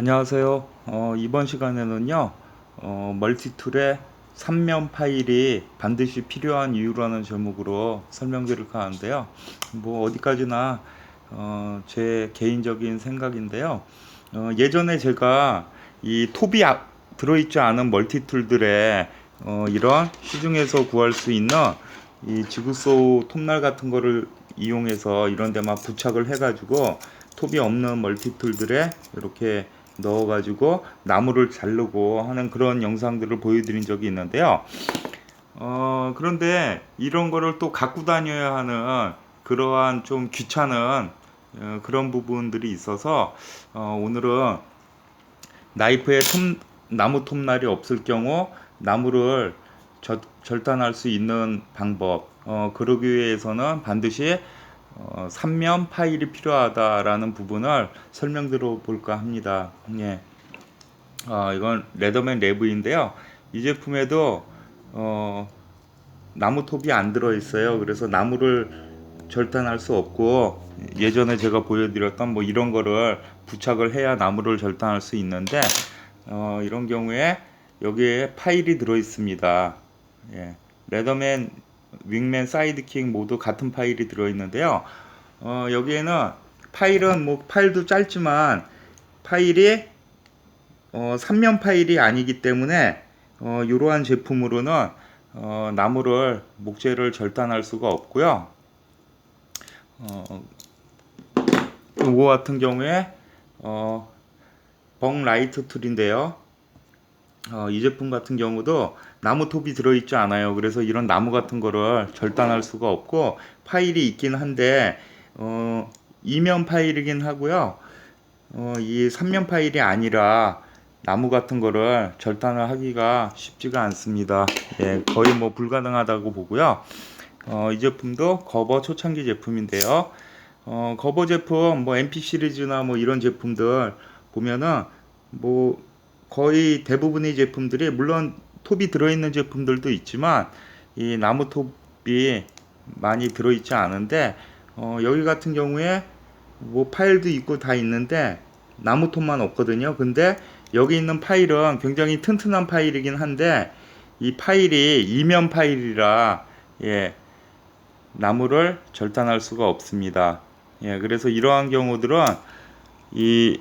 안녕하세요. 어, 이번 시간에는요, 어, 멀티툴의 3면 파일이 반드시 필요한 이유라는 제목으로 설명드릴까 하는데요. 뭐, 어디까지나, 어, 제 개인적인 생각인데요. 어, 예전에 제가 이 톱이 아- 들어있지 않은 멀티툴들의 어, 이런 시중에서 구할 수 있는 이 지구소 톱날 같은 거를 이용해서 이런 데만 부착을 해가지고 톱이 없는 멀티툴들에 이렇게 넣어가지고 나무를 자르고 하는 그런 영상들을 보여드린 적이 있는데요. 어, 그런데 이런 거를 또 갖고 다녀야 하는 그러한 좀 귀찮은 어, 그런 부분들이 있어서 어, 오늘은 나이프에 톱, 나무 톱날이 없을 경우 나무를 절, 절단할 수 있는 방법 어, 그러기 위해서는 반드시 어, 3면 파일이 필요하다라는 부분을 설명드려 볼까 합니다. 예. 어, 이건 레더맨 레브인데요. 이 제품에도 어, 나무 톱이 안 들어 있어요. 그래서 나무를 절단할 수 없고 예전에 제가 보여드렸던 뭐 이런 거를 부착을 해야 나무를 절단할 수 있는데 어, 이런 경우에 여기에 파일이 들어 있습니다. 예. 레더맨, 윙맨, 사이드킥 모두 같은 파일이 들어 있는데요. 어, 여기에는 파일은 뭐 파일도 짧지만 파일이 어, 3면 파일이 아니기 때문에 어, 이러한 제품으로는 어, 나무를 목재를 절단할 수가 없고요. 어, 이거 같은 경우에 어, 벙 라이트 툴인데요. 어, 이 제품 같은 경우도 나무 톱이 들어있지 않아요. 그래서 이런 나무 같은 거를 절단할 수가 없고 파일이 있긴 한데 어, 이면 파일이긴 하고요. 어, 이 3면 파일이 아니라 나무 같은 거를 절단을 하기가 쉽지가 않습니다. 예, 거의 뭐 불가능하다고 보고요. 어, 이 제품도 거버 초창기 제품인데요. 어, 거버 제품, 뭐 MP 시리즈나 뭐 이런 제품들 보면은 뭐 거의 대부분의 제품들이 물론 톱이 들어있는 제품들도 있지만 이 나무 톱이 많이 들어있지 않은데 어, 여기 같은 경우에 뭐 파일도 있고 다 있는데 나무 톱만 없거든요. 근데 여기 있는 파일은 굉장히 튼튼한 파일이긴 한데 이 파일이 이면 파일이라 예, 나무를 절단할 수가 없습니다. 예, 그래서 이러한 경우들은 이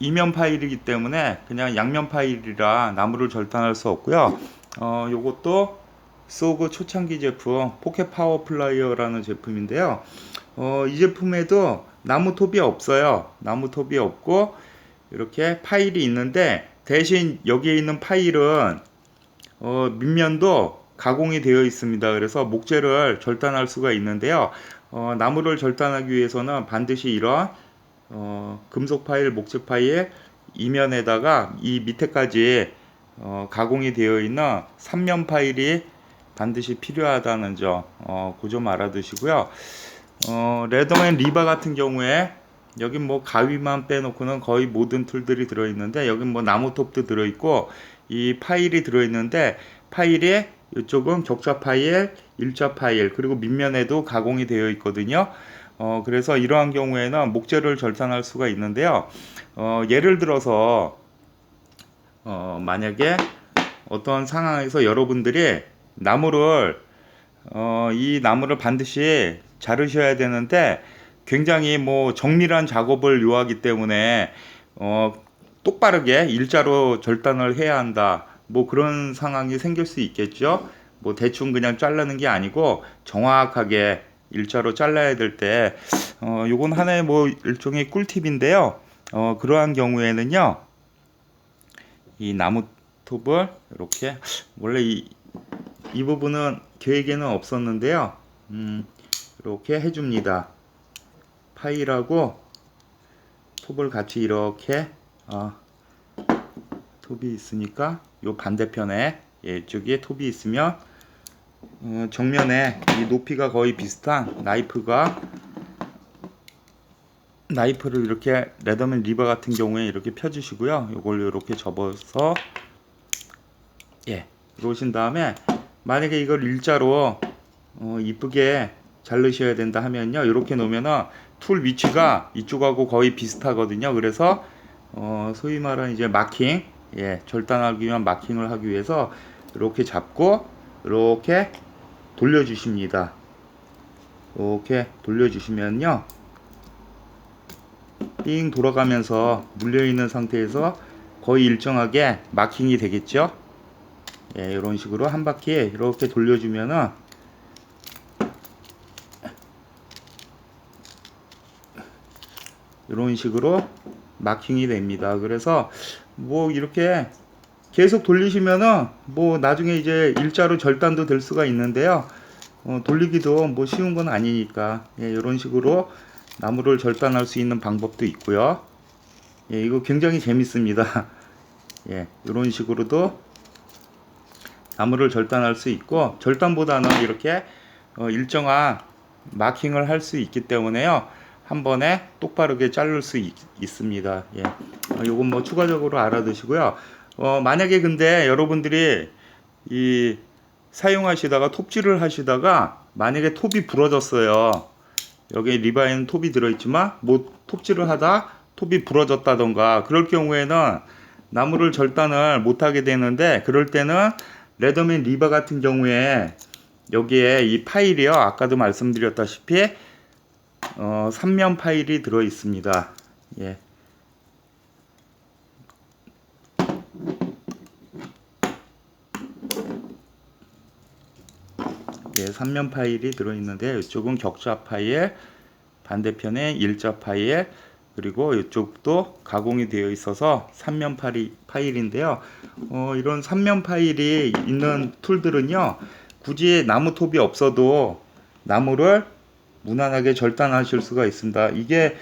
이면 파일이기 때문에 그냥 양면 파일이라 나무를 절단할 수 없고요. 어, 요것도 소그 초창기 제품 포켓 파워 플라이어라는 제품인데요. 어, 이 제품에도 나무 톱이 없어요. 나무 톱이 없고 이렇게 파일이 있는데 대신 여기에 있는 파일은 어, 밑면도 가공이 되어 있습니다. 그래서 목재를 절단할 수가 있는데요. 어, 나무를 절단하기 위해서는 반드시 이런 어, 금속 파일, 목재 파일 이면에다가 이 밑에까지 어, 가공이 되어 있는 3면 파일이 반드시 필요하다는 점, 어, 그점 알아두시고요. 어, 레더맨 리바 같은 경우에 여긴 뭐 가위만 빼놓고는 거의 모든 툴들이 들어있는데 여긴 뭐 나무톱도 들어있고 이 파일이 들어있는데 파일에 이쪽은 격자 파일, 일자 파일 그리고 밑면에도 가공이 되어 있거든요. 어, 그래서 이러한 경우에는 목재를 절단할 수가 있는데요. 어, 예를 들어서 어, 만약에 어떤 상황에서 여러분들이 나무를 어, 이 나무를 반드시 자르셔야 되는데 굉장히 뭐 정밀한 작업을 요하기 때문에 어, 똑바르게 일자로 절단을 해야 한다. 뭐 그런 상황이 생길 수 있겠죠. 뭐 대충 그냥 자르는 게 아니고 정확하게 일자로 잘라야 될 때, 어, 요건 하나의 뭐 일종의 꿀팁인데요. 어, 그러한 경우에는요, 이 나무 톱을 이렇게, 원래 이, 이 부분은 계획에는 없었는데요. 음, 이렇게 해줍니다. 파일하고 톱을 같이 이렇게, 어, 톱이 있으니까 요 반대편에 예, 이쪽에 톱이 있으면 어, 정면에 이 높이가 거의 비슷한 나이프가 나이프를 이렇게 레더맨 리버 같은 경우에 이렇게 펴주시고요. 이걸 이렇게 접어서 예 이러신 다음에 만약에 이걸 일자로 어, 이쁘게 자르셔야 된다 하면요. 이렇게 놓으면은 툴 위치가 이쪽하고 거의 비슷하거든요. 그래서 어, 소위 말하는 이제 마킹, 예, 절단하기 위한 마킹을 하기 위해서 이렇게 잡고 이렇게 돌려주십니다. 이렇게 돌려주시면요, 삥 돌아가면서 물려 있는 상태에서 거의 일정하게 마킹이 되겠죠. 예, 이런 식으로 한 바퀴 이렇게 돌려주면은 이런 식으로 마킹이 됩니다. 그래서 뭐 이렇게 계속 돌리시면은 뭐 나중에 이제 일자로 절단도 될 수가 있는데요. 어, 돌리기도 뭐 쉬운 건 아니니까 예, 이런 식으로 나무를 절단할 수 있는 방법도 있고요. 예, 이거 굉장히 재밌습니다. 예, 이런 식으로도 나무를 절단할 수 있고 절단보다는 이렇게 어, 일정한 마킹을 할 수 있기 때문에요. 한 번에 똑바르게 자를 수 있, 습니다 예. 어, 요건 뭐 추가적으로 알아두시고요. 어, 만약에 근데 여러분들이 이 사용하시다가 톱질을 하시다가 만약에 톱이 부러졌어요. 여기에 리바에는 톱이 들어있지만 뭐 톱질을 하다 톱이 부러졌다던가 그럴 경우에는 나무를 절단을 못하게 되는데 그럴 때는 레더맨 리바 같은 경우에 여기에 이 파일이요 아까도 말씀드렸다시피 어, 3면 파일이 들어 있습니다. 예. 예, 3면 파일이 들어 있는데 이쪽은 격자 파일, 반대편에 일자 파일, 그리고 이쪽도 가공이 되어 있어서 3면 파일, 파일인데요. 어, 이런 3면 파일이 있는 툴들은요. 굳이 나무 톱이 없어도 나무를 무난하게 절단하실 수가 있습니다. 이게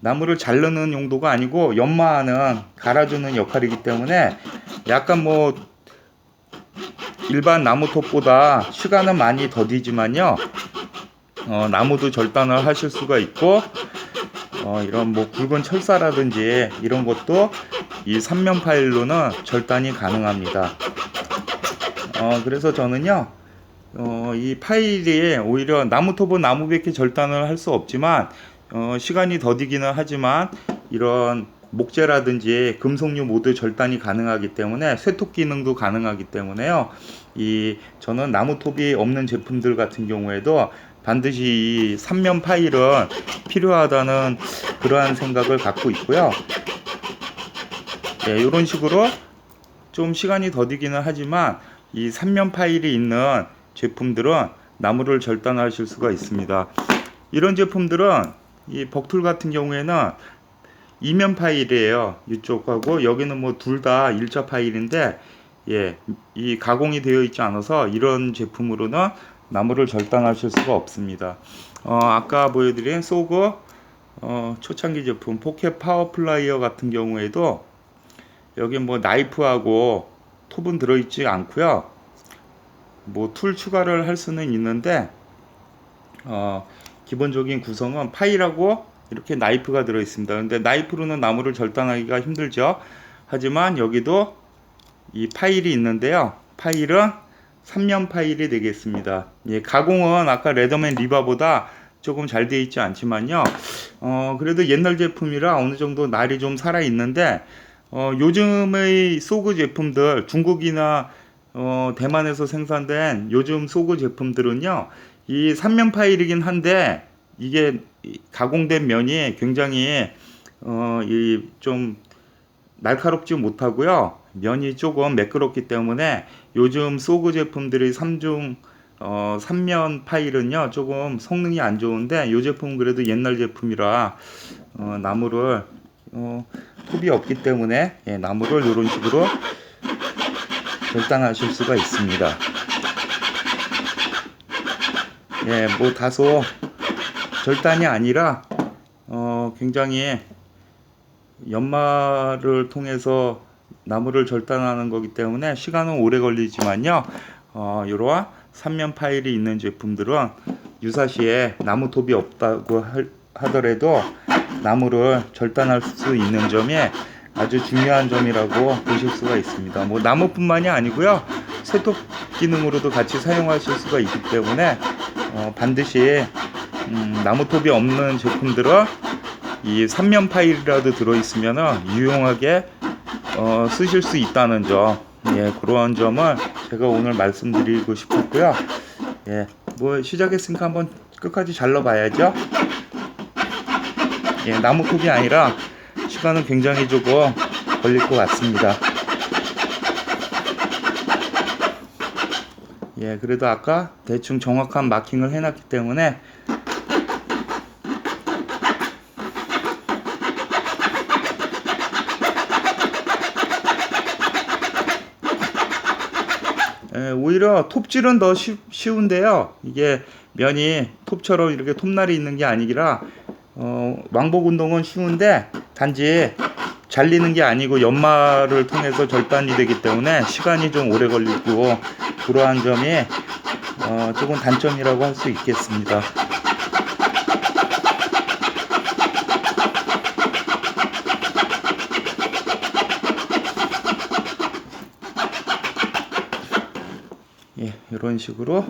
나무를 자르는 용도가 아니고 연마하는 갈아주는 역할이기 때문에 약간 뭐 일반 나무톱보다 시간은 많이 더디지만요. 어, 나무도 절단을 하실 수가 있고 어, 이런 뭐 굵은 철사라든지 이런 것도 이 3면 파일로는 절단이 가능합니다. 어, 그래서 저는요. 어, 이 파일이 오히려 나무톱은 나무밖에 절단을 할 수 없지만 어, 시간이 더디기는 하지만 이런 목재라든지 금속류 모두 절단이 가능하기 때문에 쇠톱 기능도 가능하기 때문에요. 이 저는 나무톱이 없는 제품들 같은 경우에도 반드시 이 3면 파일은 필요하다는 그러한 생각을 갖고 있고요. 네, 이런 식으로 좀 시간이 더디기는 하지만 이 3면 파일이 있는 제품들은 나무를 절단하실 수가 있습니다. 이런 제품들은 이 벅툴 같은 경우에는 이면 파일이에요. 이쪽하고 여기는 뭐 둘 다 일자 파일인데 예, 이 가공이 되어 있지 않아서 이런 제품으로는 나무를 절단하실 수가 없습니다. 어, 아까 보여드린 소그 어, 초창기 제품 포켓 파워 플라이어 같은 경우에도 여기 뭐 나이프하고 톱은 들어있지 않고요. 뭐 툴 추가를 할 수는 있는데 어, 기본적인 구성은 파일하고 이렇게 나이프가 들어 있습니다. 근데 나이프로는 나무를 절단하기가 힘들죠. 하지만 여기도 이 파일이 있는데요. 파일은 3면 파일이 되겠습니다. 예, 가공은 아까 레더맨 리바보다 조금 잘 되어 있지 않지만요. 어, 그래도 옛날 제품이라 어느 정도 날이 좀 살아 있는데 어, 요즘의 소그 제품들 중국이나 어, 대만에서 생산된 요즘 소그 제품들은요. 이 3면 파일이긴 한데 이게 가공된 면이 굉장히 어, 이좀 날카롭지 못하고요. 면이 조금 매끄럽기 때문에 요즘 소그 제품들이 3중 어, 3면 파일은요 조금 성능이 안 좋은데 이 제품은 그래도 옛날 제품이라 어, 나무를 어, 톱이 없기 때문에 예, 나무를 이런 식으로 절단하실 수가 있습니다. 예, 뭐 다소 절단이 아니라 어, 굉장히 연마를 통해서 나무를 절단하는 거기 때문에 시간은 오래 걸리지만요. 어, 이러한 3면 파일이 있는 제품들은 유사시에 나무 톱이 없다고 하더라도 나무를 절단할 수 있는 점이 아주 중요한 점이라고 보실 수가 있습니다. 뭐 나무뿐만이 아니고요. 쇠톱 기능으로도 같이 사용하실 수가 있기 때문에 어, 반드시 음, 나무톱이 없는 제품들은 이 3면 파일이라도 들어있으면 유용하게 어, 쓰실 수 있다는 점, 예, 그러한 점을 제가 오늘 말씀드리고 싶었고요. 예, 뭐 시작했으니까 한번 끝까지 잘라봐야죠. 예, 나무톱이 아니라 시간은 굉장히 조금 걸릴 것 같습니다. 예, 그래도 아까 대충 정확한 마킹을 해놨기 때문에 예, 오히려 톱질은 더 쉬, 쉬운데요. 이게 면이 톱처럼 이렇게 톱날이 있는 게 아니라 어, 왕복 운동은 쉬운데 단지 잘리는 게 아니고 연마를 통해서 절단이 되기 때문에 시간이 좀 오래 걸리고 그러한 점이 어, 조금 단점이라고 할 수 있겠습니다. 예, 이런 식으로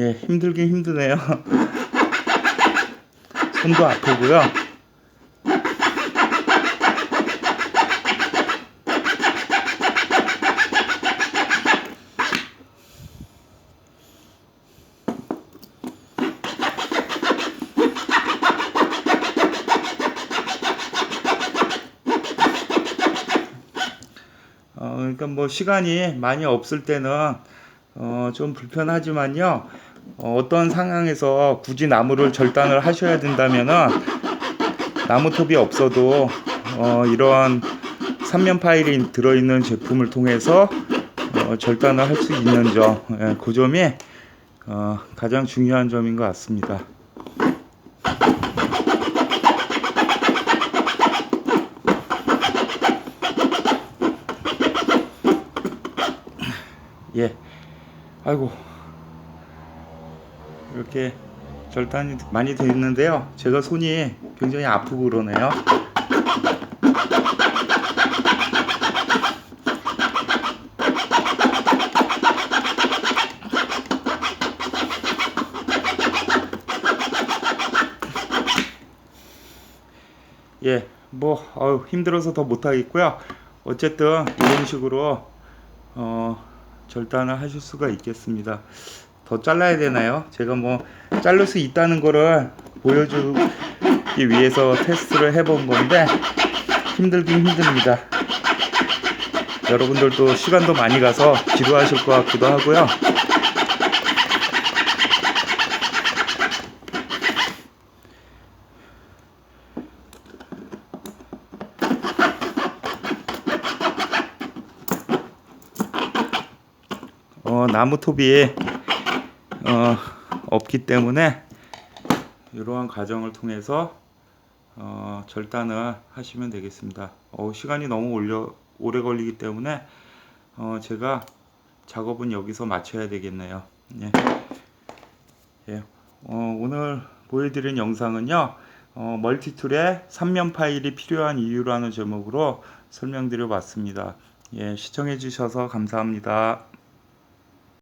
예, 힘들긴 힘드네요. 손도 아프고요. 어, 그러니까 뭐 시간이 많이 없을 때는 어, 좀 불편하지만요. 어, 어떤 상황에서 굳이 나무를 절단을 하셔야 된다면은 나무톱이 없어도 어, 이러한 삼면 파일이 들어있는 제품을 통해서 어, 절단을 할 수 있는 점, 예, 그 점이 어, 가장 중요한 점인 것 같습니다. 예, 아이고 이렇게 절단이 많이 되어 있는데요. 제가 손이 굉장히 아프고 그러네요. 예, 뭐 어우, 힘들어서 더 못하겠고요. 어쨌든 이런 식으로 어, 절단을 하실 수가 있겠습니다. 더 잘라야 되나요? 제가 뭐 자를 수 있다는 거를 보여주기 위해서 테스트를 해본 건데 힘들긴 힘듭니다. 여러분들도 시간도 많이 가서 지루하실 것 같기도 하고요. 어, 나무톱이 어, 없기 때문에 이러한 과정을 통해서 어, 절단을 하시면 되겠습니다. 어, 시간이 너무 올려, 오래 걸리기 때문에 어, 제가 작업은 여기서 마쳐야 되겠네요. 예. 예. 어, 오늘 보여드린 영상은요. 어, 멀티툴의 3면 파일이 필요한 이유라는 제목으로 설명드려 봤습니다. 예, 시청해 주셔서 감사합니다.